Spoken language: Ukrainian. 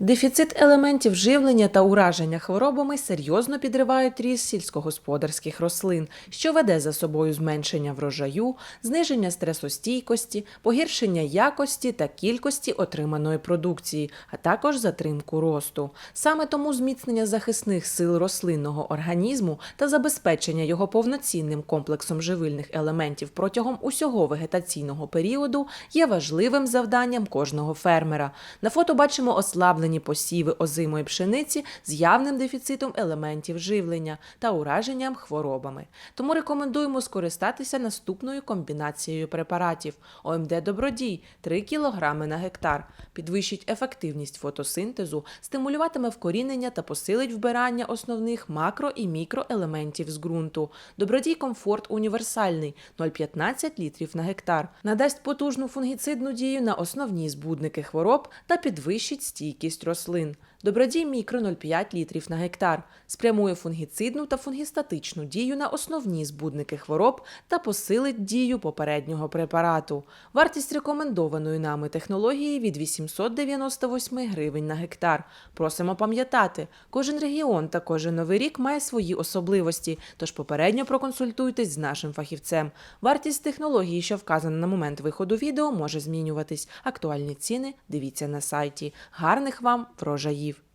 Дефіцит елементів живлення та ураження хворобами серйозно підривають ріст сільськогосподарських рослин, що веде за собою зменшення врожаю, зниження стресостійкості, погіршення якості та кількості отриманої продукції, а також затримку росту. Саме тому зміцнення захисних сил рослинного організму та забезпечення його повноцінним комплексом живильних елементів протягом усього вегетаційного періоду є важливим завданням кожного фермера. На фото бачимо ослаблені посіви озимої пшениці з явним дефіцитом елементів живлення та ураженням хворобами. Тому рекомендуємо скористатися наступною комбінацією препаратів: ОМД Добродій 3 кг на гектар, підвищить ефективність фотосинтезу, стимулюватиме вкорінення та посилить вбирання основних макро і мікроелементів з ґрунту. Добродій комфорт універсальний 0,15 літрів на гектар, надасть потужну фунгіцидну дію на основні збудники хвороб та підвищить стійкість рослин. Добродій мікро 0,5 літрів на гектар, спрямує фунгіцидну та фунгістатичну дію на основні збудники хвороб та посилить дію попереднього препарату. Вартість рекомендованої нами технології від 898 гривень на гектар. Просимо пам'ятати, кожен регіон та кожен новий рік має свої особливості, тож попередньо проконсультуйтесь з нашим фахівцем. Вартість технології, що вказана на момент виходу відео, може змінюватись. Актуальні ціни дивіться на сайті. Гарних вам врожаїв!